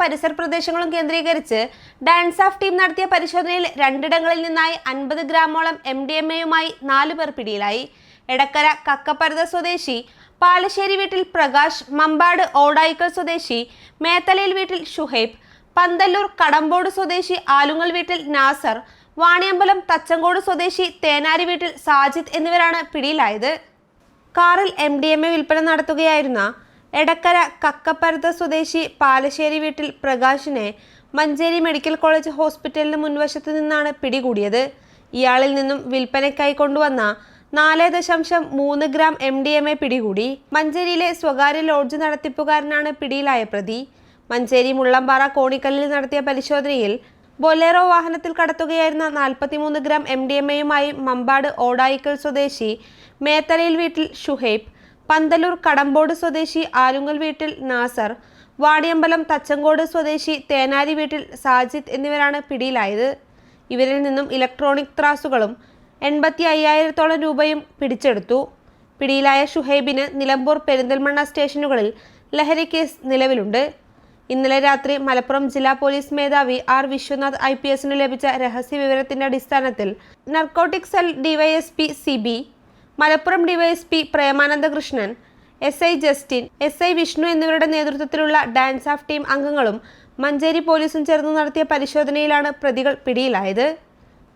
പരിസര പ്രദേശങ്ങളും കേന്ദ്രീകരിച്ച് ഡാൻസ് ഓഫ് ടീം നടത്തിയ പരിശോധനയിൽ രണ്ടിടങ്ങളിൽ നിന്നായി അൻപത് ഗ്രാമോളം എം ഡി എം എയുമായി നാലു പേർ പിടിയിലായി. എടക്കര കക്കപ്പരത സ്വദേശി പാലശ്ശേരി വീട്ടിൽ പ്രകാശ് മമ്പാട് ഓടായിക്കൽ സ്വദേശി മേത്തലയിൽ വീട്ടിൽ ഷുഹൈബ് പന്തല്ലൂർ കടമ്പോട് സ്വദേശി ആലുങ്ങൽ വീട്ടിൽ നാസർ വാണിയമ്പലം തച്ചങ്കോട് സ്വദേശി തേനാരി വീട്ടിൽ സാജിദ് എന്നിവരാണ് പിടിയിലായത്. കാറിൽ എം ഡി എം എ വിൽപ്പന നടത്തുകയായിരുന്ന എടക്കര കക്കപ്പരത്ത് സ്വദേശി പാലശ്ശേരി വീട്ടിൽ പ്രകാശിനെ മഞ്ചേരി മെഡിക്കൽ കോളേജ് ഹോസ്പിറ്റലിന് മുൻവശത്ത് നിന്നാണ് പിടികൂടിയത്. ഇയാളിൽ നിന്നും വിൽപ്പനയ്ക്കായി കൊണ്ടുവന്ന നാല് ദശാംശം മൂന്ന് gram M D M A പിടികൂടി. മഞ്ചേരിയിലെ സ്വകാര്യ ലോഡ്ജ് നടത്തിപ്പുകാരനാണ് പിടിയിലായ പ്രതി. മഞ്ചേരി മുള്ളമ്പാറ കോണിക്കല്ലിൽ നടത്തിയ പരിശോധനയിൽ ബൊലേറോ വാഹനത്തിൽ കടത്തുകയായിരുന്ന നാൽപ്പത്തിമൂന്ന് ഗ്രാം എം ഡി എം എയുമായി മമ്പാട് ഓടായിക്കൽ സ്വദേശി മേത്തലയിൽ വീട്ടിൽ ഷുഹൈബ് പന്തലൂർ കടമ്പോട് സ്വദേശി ആലുങ്ങൽ വീട്ടിൽ നാസർ വാടിയമ്പലം തച്ചങ്കോട് സ്വദേശി തേനാരി വീട്ടിൽ സാജിദ് എന്നിവരാണ് പിടിയിലായത്. ഇവരിൽ നിന്നും ഇലക്ട്രോണിക് ത്രാസുകളും എൺപത്തി അയ്യായിരത്തോളം രൂപയും പിടിച്ചെടുത്തു. പിടിയിലായ ഷുഹൈബിന് നിലമ്പൂർ പെരിന്തൽമണ്ണ സ്റ്റേഷനുകളിൽ ലഹരി കേസ് നിലവിലുണ്ട്. ഇന്നലെ രാത്രി മലപ്പുറം ജില്ലാ പോലീസ് മേധാവി ആർ വിശ്വനാഥ് ഐ പി എസിന് ലഭിച്ച രഹസ്യ വിവരത്തിന്റെ അടിസ്ഥാനത്തിൽ narcotic cell DYSP C B Malappuram DYSP Premananda Krishnan S I Justin S I Vishnu എന്നിവരുടെ നേതൃത്വത്തിലുള്ള ഡാൻസ് ഓഫ് ടീം അംഗങ്ങളും മഞ്ചേരി പോലീസും ചേർന്ന് നടത്തിയ പരിശോധനയിലാണ് പ്രതികൾ പിടിയിലായത്.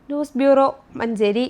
News bureau Manjeri.